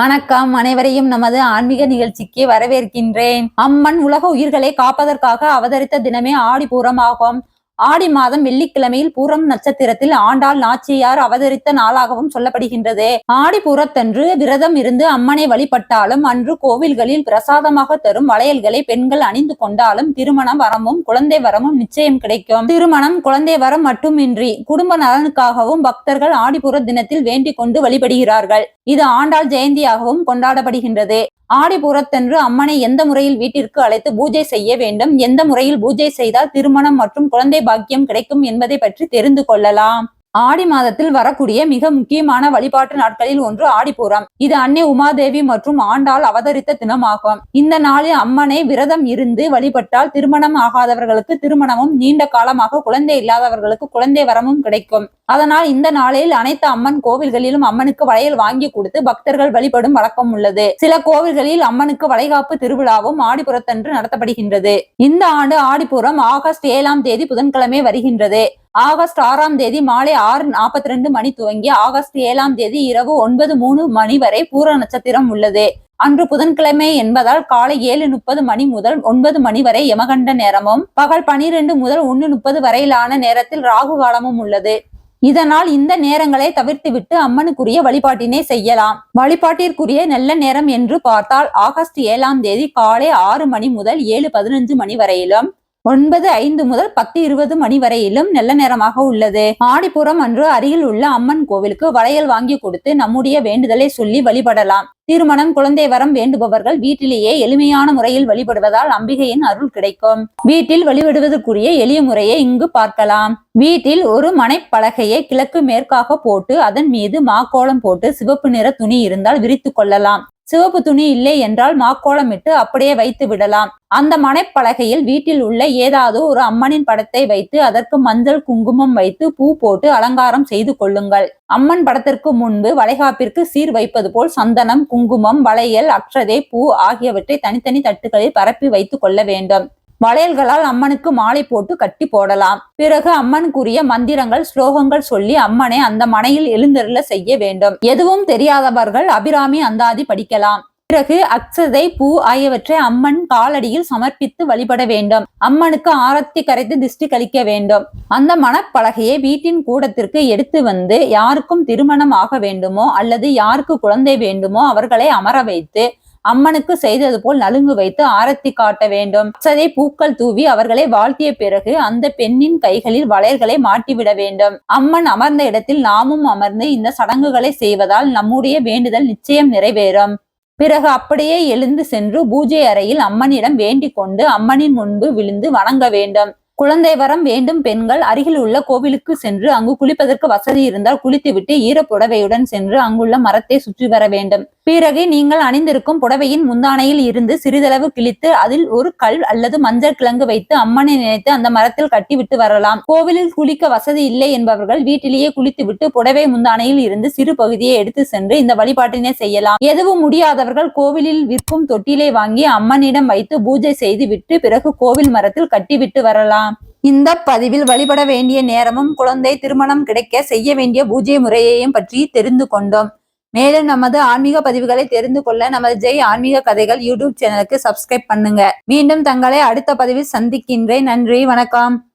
வணக்கம் அனைவரையும் நமது ஆன்மீக நிகழ்ச்சிக்கு வரவேற்கின்றேன். அம்மன் உலக உயிர்களை காப்பதற்காக அவதரித்த தினமே ஆடி பூரமாகும். ஆடி மாதம் வெள்ளிக்கிழமையில் பூரம் நட்சத்திரத்தில் ஆண்டாள் நாச்சியார் அவதரித்த நாளாகவும் சொல்லப்படுகின்றது. ஆடி பூரத்தன்று விரதம் இருந்து அம்மனை வழிபட்டாலும் அன்று கோவில்களில் பிரசாதமாக தரும் வளையல்களை பெண்கள் அணிந்து கொண்டாலும் திருமணம் வரமும் குழந்தை வரமும் நிச்சயம் கிடைக்கும். திருமணம் குழந்தை வரம் மட்டுமின்றி குடும்ப நலனுக்காகவும் பக்தர்கள் ஆடிபுர தினத்தில் வேண்டிக் கொண்டு வழிபடுகிறார்கள். இது ஆண்டாள் ஜெயந்தியாகவும் கொண்டாடப்படுகின்றது. ஆடிபுரத்தன்று அம்மனை எந்த முறையில் வீட்டிற்கு அழைத்து பூஜை செய்ய வேண்டும்? எந்த முறையில் பூஜை செய்தால் திருமணம் மற்றும் குழந்தை பாக்கியம் கிடைக்கும் என்பதை பற்றி தெரிந்து கொள்ளலாம். ஆடி மாதத்தில் வரக்கூடிய மிக முக்கியமான வழிபாட்டு நாட்களில் ஒன்று ஆடிப்பூரம். இது அன்னை உமாதேவி மற்றும் ஆண்டாள் அவதரித்த தினமாகும். இந்த நாளில் அம்மனை விரதம் இருந்து வழிபட்டால் திருமணம் ஆகாதவர்களுக்கு திருமணமும் நீண்ட காலமாக குழந்தை இல்லாதவர்களுக்கு குழந்தை வரமும் கிடைக்கும். அதனால் இந்த நாளில் அனைத்து அம்மன் கோவில்களிலும் அம்மனுக்கு வளையல் வாங்கி கொடுத்து பக்தர்கள் வழிபடும் வழக்கம் உள்ளது. சில கோவில்களில் அம்மனுக்கு வளைகாப்பு திருவிழாவும் ஆடிப்புறத்தன்று நடத்தப்படுகின்றது. இந்த ஆண்டு ஆடிப்புறம் ஆகஸ்ட் ஏழாம் தேதி புதன்கிழமை வருகின்றது. ஆகஸ்ட் ஆறாம் தேதி மாலை ஆறு நாற்பத்தி ரெண்டு மணி துவங்கி ஆகஸ்ட் ஏழாம் தேதி இரவு ஒன்பது மூணு மணி வரை பூர நட்சத்திரம் உள்ளது. அன்று புதன்கிழமை என்பதால் காலை ஏழு முப்பது மணி முதல் ஒன்பது மணி வரை யமகண்ட நேரமும் பகல் பனிரெண்டு முதல் ஒன்னு முப்பது வரையிலான நேரத்தில் ராகு காலமும் உள்ளது. இதனால் இந்த நேரங்களை தவிர்த்துவிட்டு அம்மனுக்குரிய வழிபாட்டினை செய்யலாம். வழிபாட்டிற்குரிய நல்ல நேரம் என்று பார்த்தால் ஆகஸ்ட் ஏழாம் தேதி காலை ஆறு மணி முதல் ஏழு பதினஞ்சு மணி வரையிலும் ஒன்பது ஐந்து முதல் பத்து இருபது மணி வரையிலும் நல்ல நேரமாக உள்ளது. ஆடிப்புறம் அன்று அருகில் உள்ள அம்மன் கோவிலுக்கு வளையல் வாங்கி கொடுத்து நம்முடைய வேண்டுதலை சொல்லி வழிபடலாம். திருமணம் குழந்தை வரம் வேண்டுபவர்கள் வீட்டிலேயே எளிமையான முறையில் வழிபடுவதால் அம்பிகையின் அருள் கிடைக்கும். வீட்டில் வழிபடுவதற்குரிய எளிய முறையை இங்கு பார்க்கலாம். வீட்டில் ஒரு மனைப்பலகையை கிழக்கு மேற்காக போட்டு அதன் மீது மாக்கோளம் போட்டு சிவப்பு நிற துணி இருந்தால் விரித்து கொள்ளலாம். சிவப்பு துணி இல்லை என்றால் மாக்கோலமிட்டு அப்படியே வைத்து விடலாம். அந்த மனைப்பலகையில் வீட்டில் உள்ள ஏதாவது ஒரு அம்மனின் படத்தை வைத்து அதற்கு மஞ்சள் குங்குமம் வைத்து பூ போட்டு அலங்காரம் செய்து கொள்ளுங்கள். அம்மன் படத்திற்கு முன்பு வளைகாப்பிற்கு சீர் வைப்பது போல் சந்தனம் குங்குமம் வளையல் அக்ஷதை பூ ஆகியவற்றை தனித்தனி தட்டுகளில் பரப்பி வைத்துக் கொள்ள வேண்டும். வளையல்களால் அம்மனுக்கு மாலை போட்டு கட்டி போடலாம். பிறகு அம்மனுக்குரிய மந்திரங்கள் ஸ்லோகங்கள் சொல்லி அம்மனை அந்த மனையில் எழுந்தருள செய்ய வேண்டும். எதுவும் தெரியாதவர்கள் அபிராமி அந்தாதி படிக்கலாம். பிறகு அக்ஷதை பூ ஆகியவற்றை அம்மன் காலடியில் சமர்ப்பித்து வழிபட வேண்டும். அம்மனுக்கு ஆரத்தி கரைத்து திஷ்டி கழிக்க வேண்டும். அந்த மனப்பலகையை வீட்டின் கூடத்திற்கு எடுத்து வந்து யாருக்கும் திருமணம் ஆக வேண்டுமோ அல்லது யாருக்கு குழந்தை வேண்டுமோ அவர்களை அமர வைத்து அம்மனுக்கு செய்தது போல் நலுங்கு வைத்து ஆரத்தி காட்ட வேண்டும். சதை பூக்கள் தூவி அவர்களை வாழ்த்திய பிறகு அந்த பெண்ணின் கைகளில் வளையல்களை மாட்டிவிட வேண்டும். அம்மன் அமர்ந்த இடத்தில் நாமும் அமர்ந்து இந்த சடங்குகளை செய்வதால் நம்முடைய வேண்டுதல் நிச்சயம் நிறைவேறும். பிறகு அப்படியே எழுந்து சென்று பூஜை அறையில் அம்மனிடம் வேண்டிக் கொண்டு அம்மனின் முன்பு விழுந்து வணங்க வேண்டும். குழந்தை வரம் வேண்டும் பெண்கள் அருகில் உள்ள கோவிலுக்கு சென்று அங்கு குளிப்பதற்கு வசதி இருந்தால் குளித்துவிட்டு ஈரப்புடவையுடன் சென்று அங்குள்ள மரத்தை சுற்றி வர வேண்டும். பிறகு நீங்கள் அணிந்திருக்கும் புடவையின் முந்தானையில் இருந்து சிறிதளவு கிழித்து அதில் ஒரு கல் அல்லது மஞ்சள் கிழங்கு வைத்து அம்மனை நினைத்து அந்த மரத்தில் கட்டி விட்டு வரலாம். கோவிலில் குளிக்க வசதி இல்லை என்பவர்கள் வீட்டிலேயே குளித்துவிட்டு புடவை முந்தானையில் இருந்து சிறு பகுதியை எடுத்து சென்று இந்த வழிபாட்டினை செய்யலாம். எதுவும் முடியாதவர்கள் கோவிலில் விற்கும் தொட்டிலை வாங்கி அம்மனிடம் வைத்து பூஜை செய்து விட்டு பிறகு கோவில் மரத்தில் கட்டிவிட்டு வரலாம். இந்த பதிவில் வழிபட வேண்டிய நேரமும் குழந்தை திருமணம் கிடைக்க செய்ய வேண்டிய பூஜை முறையையும் பற்றி தெரிந்து கொண்டோம். மேலும் நமது ஆன்மீக பதிவுகளை தெரிந்து கொள்ள நமது ஜெய் ஆன்மீக கதைகள் யூடியூப் சேனலுக்கு சப்ஸ்கிரைப் பண்ணுங்க. மீண்டும் தங்களை அடுத்த பதிவில் சந்திக்கின்றேன். நன்றி. வணக்கம்.